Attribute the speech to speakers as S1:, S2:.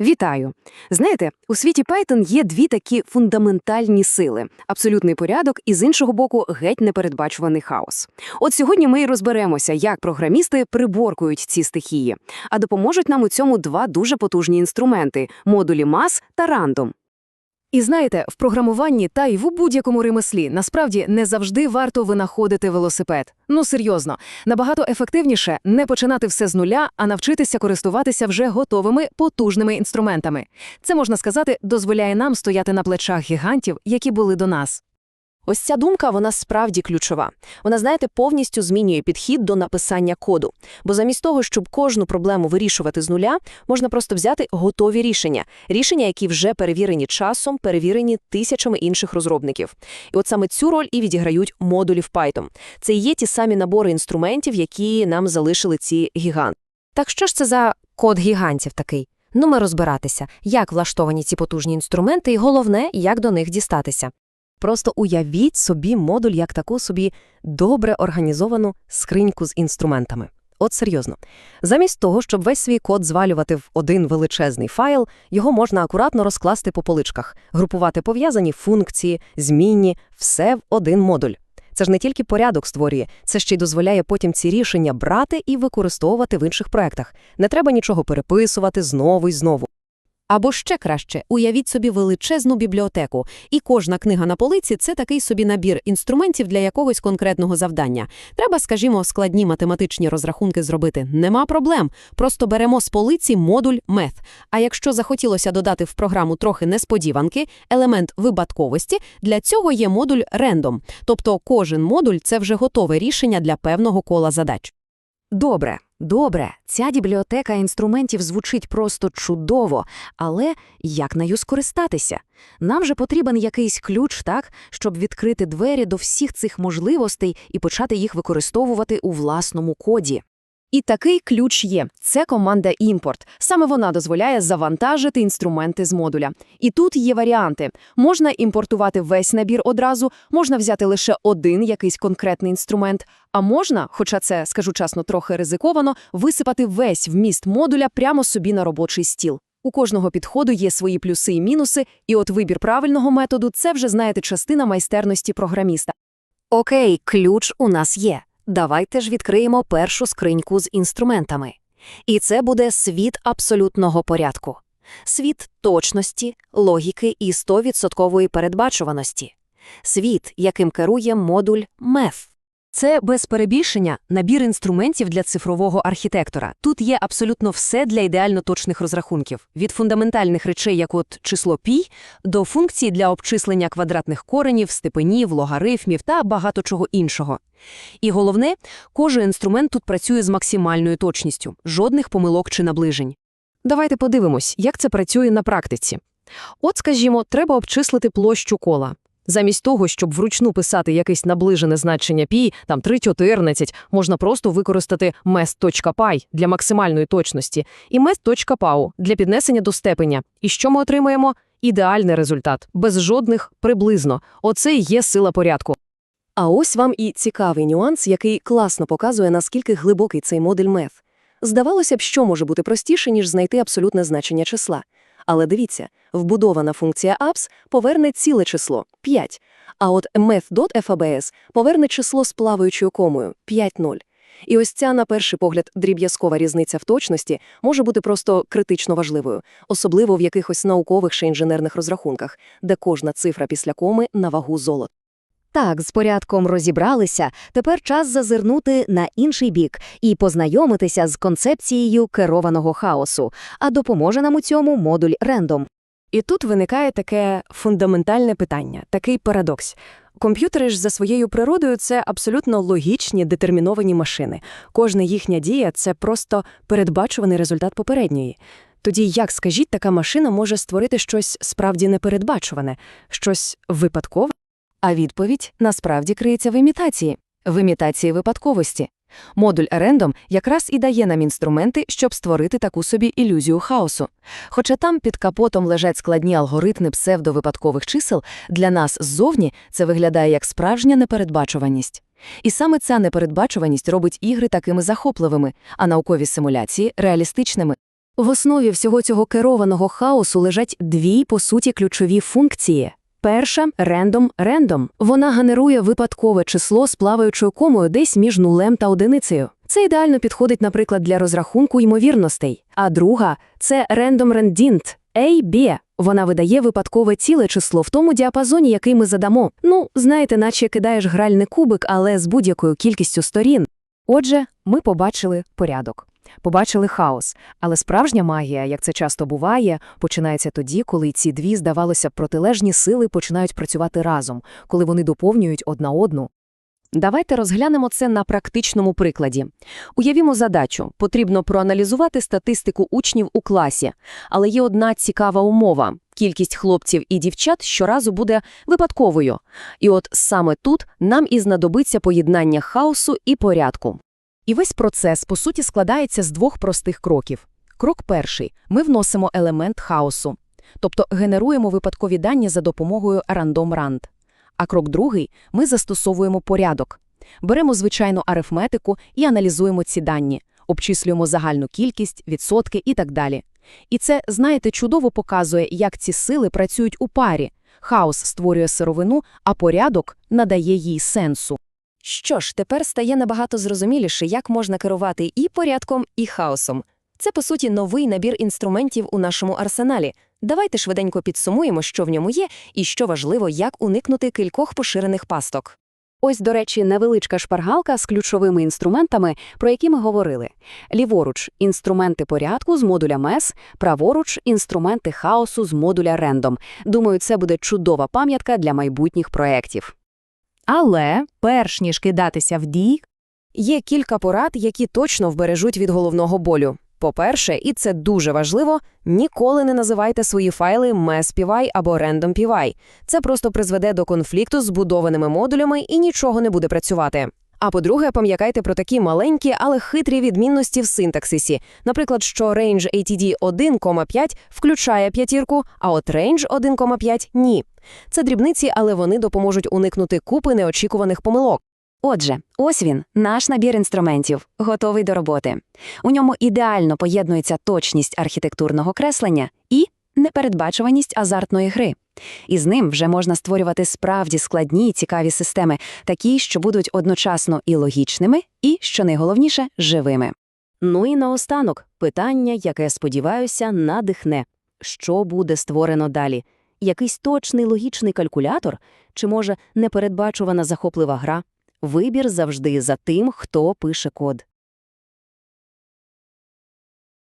S1: Вітаю! Знаєте, у світі Python є дві такі фундаментальні сили – абсолютний порядок і, з іншого боку, геть непередбачуваний хаос. От сьогодні ми і розберемося, як програмісти приборкують ці стихії. А допоможуть нам у цьому два дуже потужні інструменти – модулі мас та random.
S2: І знаєте, в програмуванні та й в будь-якому ремеслі насправді не завжди варто винаходити велосипед. Ну серйозно, набагато ефективніше не починати все з нуля, а навчитися користуватися вже готовими потужними інструментами. Це можна сказати, дозволяє нам стояти на плечах гігантів, які були до нас.
S3: Ось ця думка, вона справді ключова. Вона, знаєте, повністю змінює підхід до написання коду. Бо замість того, щоб кожну проблему вирішувати з нуля, можна просто взяти готові рішення. Рішення, які вже перевірені часом, перевірені тисячами інших розробників. І от саме цю роль і відіграють модулі в Python. Це є ті самі набори інструментів, які нам залишили ці гіганти.
S4: Так що ж це за код гігантів такий? Ну, ми розбиратися, як влаштовані ці потужні інструменти, і головне, як до них дістатися.
S3: Просто уявіть собі модуль як таку собі добре організовану скриньку з інструментами. От серйозно. Замість того, щоб весь свій код звалювати в один величезний файл, його можна акуратно розкласти по поличках, групувати пов'язані функції, змінні, все в один модуль. Це ж не тільки порядок створює, це ще й дозволяє потім ці рішення брати і використовувати в інших проектах. Не треба нічого переписувати знову і знову.
S5: Або ще краще, уявіть собі величезну бібліотеку, і кожна книга на полиці – це такий собі набір інструментів для якогось конкретного завдання. Треба, скажімо, складні математичні розрахунки зробити. Нема проблем. Просто беремо з полиці модуль Math. А якщо захотілося додати в програму трохи несподіванки, елемент випадковості, для цього є модуль Random. Тобто кожен модуль – це вже готове рішення для певного кола задач.
S1: Добре, добре, ця бібліотека інструментів звучить просто чудово, але як нею скористатися? Нам же потрібен якийсь ключ, так, щоб відкрити двері до всіх цих можливостей і почати їх використовувати у власному коді.
S2: І такий ключ є. Це команда імпорт. Саме вона дозволяє завантажити інструменти з модуля. І тут є варіанти. Можна імпортувати весь набір одразу, можна взяти лише один якийсь конкретний інструмент, а можна, хоча це, скажу чесно, трохи ризиковано, висипати весь вміст модуля прямо собі на робочий стіл. У кожного підходу є свої плюси і мінуси, і от вибір правильного методу – це вже, знаєте, частина майстерності програміста.
S4: Окей, ключ у нас є. Давайте ж відкриємо першу скриньку з інструментами. І це буде світ абсолютного порядку. Світ точності, логіки і 100% передбачуваності. Світ, яким керує модуль MEF.
S3: Це без перебільшення набір інструментів для цифрового архітектора. Тут є абсолютно все для ідеально точних розрахунків, від фундаментальних речей, як от число пі, до функцій для обчислення квадратних коренів, степенів, логарифмів та багато чого іншого. І головне, кожен інструмент тут працює з максимальною точністю, жодних помилок чи наближень.
S2: Давайте подивимось, як це працює на практиці. От, скажімо, треба обчислити площу кола. Замість того, щоб вручну писати якесь наближене значення пі, там 3,14, можна просто використати mest.py для максимальної точності і mest.pau для піднесення до степеня. І що ми отримаємо? Ідеальний результат, без жодних приблизно. Оце і є сила порядку.
S3: А ось вам і цікавий нюанс, який класно показує, наскільки глибокий цей модуль MEF. Здавалося б, що може бути простіше, ніж знайти абсолютне значення числа. Але дивіться, вбудована функція abs поверне ціле число – 5, а от meth.fabs поверне число з плаваючою комою – 5,0. І ось ця, на перший погляд, дріб'язкова різниця в точності може бути просто критично важливою, особливо в якихось наукових чи інженерних розрахунках, де кожна цифра після коми на вагу золота.
S4: Так, з порядком розібралися, тепер час зазирнути на інший бік і познайомитися з концепцією керованого хаосу, а допоможе нам у цьому модуль Random.
S3: І тут виникає таке фундаментальне питання, такий парадокс. Комп'ютери ж за своєю природою це абсолютно логічні детерміновані машини. Кожна їхня дія це просто передбачуваний результат попередньої. Тоді як, скажіть, така машина може створити щось справді непередбачуване, щось випадкове? А відповідь насправді криється в імітації, в імітації випадковості. Модуль Random якраз і дає нам інструменти, щоб створити таку собі ілюзію хаосу. Хоча там під капотом лежать складні алгоритми псевдовипадкових чисел, для нас ззовні це виглядає як справжня непередбачуваність. І саме ця непередбачуваність робить ігри такими захопливими, а наукові симуляції реалістичними.
S1: В основі всього цього керованого хаосу лежать дві, по суті, ключові функції. Перша – рендом-рендом. Вона генерує випадкове число з плаваючою комою десь між нулем та одиницею. Це ідеально підходить, наприклад, для розрахунку ймовірностей. А друга – це random-rendint – A-B. Вона видає випадкове ціле число в тому діапазоні, який ми задамо. Ну, знаєте, наче кидаєш гральний кубик, але з будь-якою кількістю сторін.
S2: Отже, ми побачили порядок. Побачили хаос, але справжня магія, як це часто буває, починається тоді, коли ці дві, здавалося протилежні сили починають працювати разом, коли вони доповнюють одна одну. Давайте розглянемо це на практичному прикладі. Уявімо задачу. Потрібно проаналізувати статистику учнів у класі. Але є одна цікава умова. Кількість хлопців і дівчат щоразу буде випадковою. І от саме тут нам і знадобиться поєднання хаосу і порядку. І весь процес, по суті, складається з двох простих кроків. Крок перший – ми вносимо елемент хаосу, тобто генеруємо випадкові дані за допомогою random-rand. А крок другий – ми застосовуємо порядок. Беремо звичайну арифметику і аналізуємо ці дані, обчислюємо загальну кількість, відсотки і так далі. І це, знаєте, чудово показує, як ці сили працюють у парі. Хаос створює сировину, а порядок надає їй сенсу.
S1: Що ж, тепер стає набагато зрозуміліше, як можна керувати і порядком, і хаосом. Це, по суті, новий набір інструментів у нашому арсеналі. Давайте швиденько підсумуємо, що в ньому є, і що важливо, як уникнути кількох поширених пасток. Ось, до речі, невеличка шпаргалка з ключовими інструментами, про які ми говорили. Ліворуч – інструменти порядку з модуля MES, праворуч – інструменти хаосу з модуля Random. Думаю, це буде чудова пам'ятка для майбутніх проєктів.
S2: Але, перш ніж кидатися в дій, є кілька порад, які точно вбережуть від головного болю. По-перше, і це дуже важливо, ніколи не називайте свої файли MESPY або RandomPy. Це просто призведе до конфлікту з збудованими модулями і нічого не буде працювати. А по-друге, пам'ятайте про такі маленькі, але хитрі відмінності в синтаксисі. Наприклад, що range ATD 1,5 включає п'ятірку, а от range 1,5 – ні. Це дрібниці, але вони допоможуть уникнути купи неочікуваних помилок.
S1: Отже, ось він, наш набір інструментів, готовий до роботи. У ньому ідеально поєднується точність архітектурного креслення і непередбачуваність азартної гри. І з ним вже можна створювати справді складні і цікаві системи, такі, що будуть одночасно і логічними, і, що найголовніше, живими. Ну і наостанок питання, яке, сподіваюся, надихне. Що буде створено далі? Якийсь точний логічний калькулятор? Чи, може, непередбачувана захоплива гра? Вибір завжди за тим, хто пише код.